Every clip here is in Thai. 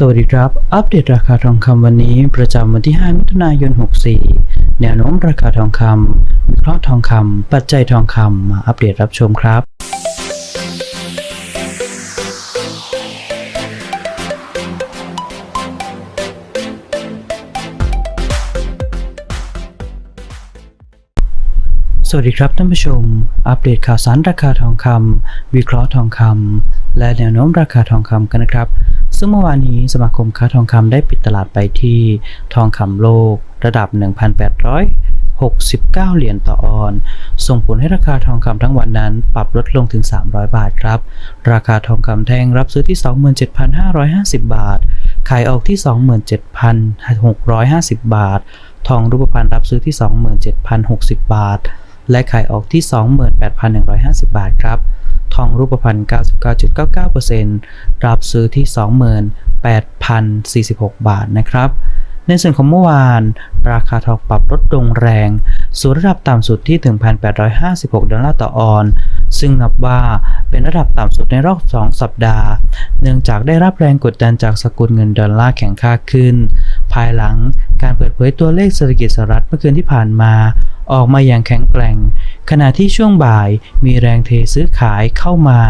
สวัสดีครับ อัปเดตราคาทองคำวันนี้ประจำวันที่ 5 มิถุนายน 64 แนวโน้มราคาทองคำวิเคราะห์ทองคำปัจจัยทองคำมาอัปเดตรับชมครับสวัสดีครับท่านผู้ชม อัปเดตข่าวสารราคาทองคำวิเคราะห์ทองคำและแนวโน้มราคาทองคำกันนะครับ ซึ่งเมื่อวานนี้สมาคมค้าทองคำได้ปิดตลาดไปที่ทองคำโลกระดับ 1,869 เหรียญต่อออน ส่งผลให้ราคาทองคำทั้งวันนั้นปรับลดลงถึง 300 บาทครับ ราคาทองคำแท่งรับซื้อที่ 27,550 บาท ขายออกที่ 27,650 บาท ทองรูปพรรณรับซื้อที่ 27,060 บาท และขายออกที่ 28,150 บาทครับ ทองรูปพรรณ99.99%รับซื้อที่ 28,046 บาทนะครับ ในส่วนของเมื่อวาน ราคาทองปรับลดลงแรง สู่ระดับต่ำสุดที่ 1,856 ดอลลาร์ต่อออนซ์ซึ่งนับว่าเป็นระดับต่ำสุดในรอบ 2 สัปดาห์ เนื่องจากได้รับแรงกดดันจากสกุลเงินดอลลาร์แข็งค่าขึ้น ภายหลังการเปิดเผยตัวเลขเศรษฐกิจสหรัฐเมื่อคืนที่ผ่านมา ออกมาอย่างแข็งแกร่ง ขณะที่ช่วงบ่ายมีแรงเทซื้อขายเข้ามา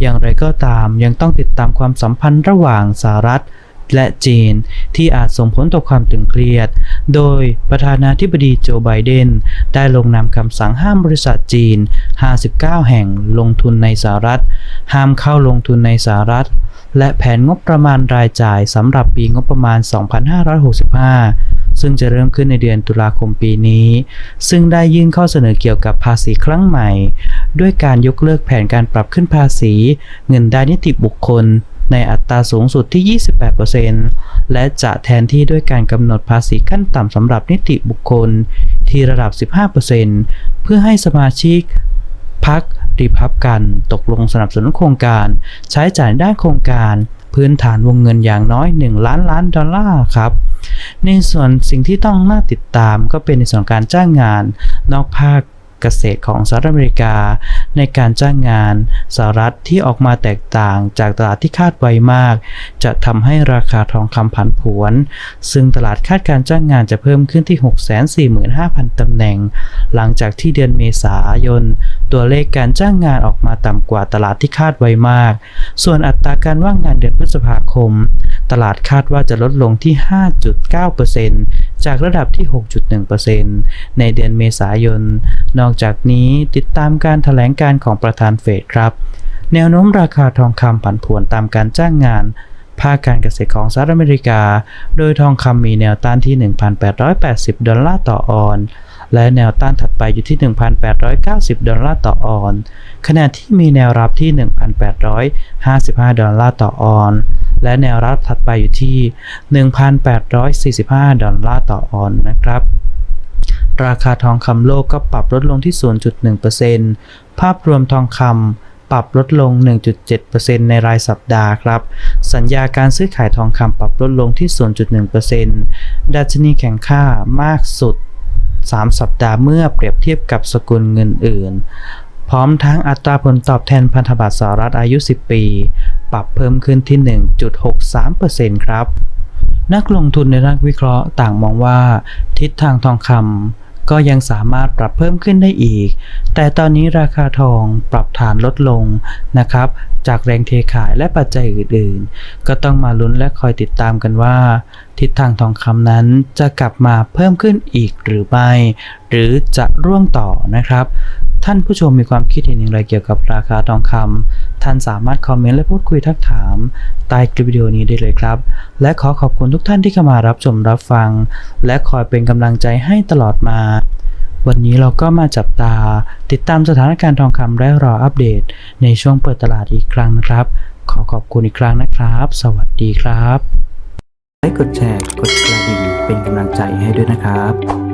อย่างไรก็ตามยังต้องติดตามความสัมพันธ์ระหว่างสหรัฐ และจีนที่อาจส่งผลต่อความตึงเครียด โดยประธานาธิบดีโจไบเดนได้ลงนามคำสั่งห้ามบริษัทจีน 59 แห่งลงทุนในสหรัฐ ห้ามเข้าลงทุนในสหรัฐ และแผนงบประมาณรายจ่ายสำหรับปีงบประมาณ 2565 ซึ่งจะเริ่มขึ้นในเดือนตุลาคมปีนี้ ซึ่งได้ยื่นข้อเสนอเกี่ยวกับภาษีครั้งใหม่ ด้วยการยกเลิกแผนการปรับขึ้นภาษี เงินได้นิติบุคคล ในอัตราสูงสุดที่ 28%และจะแทนที่ด้วยการกำหนดภาษีขั้นต่ำสำหรับนิติบุคคลที่ระดับ 15%เพื่อให้สมาชิกพักรีพับกันตกลงสนับสนุนโครงการ ใช้จ่ายด้านโครงการพื้นฐานวงเงินอย่างน้อย 1 ล้านล้านดอลลาร์ครับ ในส่วนสิ่งที่ต้องน่าติดตามก็เป็นในส่วนการจ้างงาน นอกภาคเกษตรของสหรัฐอเมริกา ในการจ้างงานสหรัฐที่ออกมาแตกต่างจากตลาดที่คาดไว้มาก จะทำให้ราคาทองคำผันผวน ซึ่งตลาดคาดการจ้างงานจะเพิ่มขึ้นที่ 645,000 ตำแหน่ง หลังจากที่เดือนเมษายน ตัวเลขการจ้างงานออกมาต่ำกว่าตลาดที่คาดไว้มาก ส่วนอัตราการว่างงานเดือนพฤษภาคม ตลาดคาดว่าจะลดลงที่ 5.9% จากระดับที่ 6.1%ในเดือนเมษายน นอกจากนี้ติดตามการถแถลงการของประธานเฟดครับ แนวโน้มราคาทองคำผันผวนตามการจ้างงานภาคการเกษตรของสหรัฐอเมริกา โดยทองคำมีแนวต้านที่ 1,880 ดอลลาร์ต่อออนซ์ และแนวต้านถัดไปอยู่ที่ 1,890 ดอลลาร์ต่อออน ขณะที่มีแนวรับที่ 1,855 ดอลลาร์ต่อออน และแนวรับถัดไปอยู่ที่ 1,845 ดอลลาร์ต่อออนนะครับราคาทองคำโลกก็ปรับลดลงที่ 0.1%ภาพรวมทองคำปรับลดลง 1.7%ในรายสัปดาห์ครับ สัญญาการซื้อขายทองคำปรับลดลงที่ 0.1%ดัชนีแข่งค่ามากสุด 3 สัปดาห์เมื่อเปรียบเทียบกับสกุลเงินอื่น พร้อมทั้งอัตราผลตอบแทนพันธบัตรสหรัฐอายุ 10 ปี ปรับเพิ่มขึ้นที่ 1.63%ครับ นักลงทุนในนักวิเคราะห์ต่างมองว่า ทิศทางทองคำ ก็ยังสามารถปรับเพิ่มขึ้นได้อีก แต่ตอนนี้ราคาทองปรับฐานลดลงนะครับ จากแรงเทขายและปัจจัยอื่นๆ ก็ต้องมาลุ้นและคอยติดตามกันว่า ทิศทางทองคำนั้นจะกลับมาเพิ่มขึ้นอีกหรือไม่ หรือจะร่วงต่อนะครับ ท่านผู้ชมมีความคิดเห็นอย่างไรเกี่ยวกับราคาทองคำท่านสามารถคอมเมนต์และพูดคุยทักถามใต้คลิปวิดีโอนี้ได้เลยครับ และขอขอบคุณทุกท่านที่เข้ามารับชมรับฟัง และคอยเป็นกำลังใจให้ตลอดมา วันนี้เราก็มาจับตา ติดตามสถานการณ์ทองคำและรออัปเดต ในช่วงเปิดตลาดอีกครั้งนะครับ ขอขอบคุณอีกครั้งนะครับ สวัสดีครับไลค์กดแชร์ กดกระดิ่งเป็นกำลังใจให้ด้วยนะครับ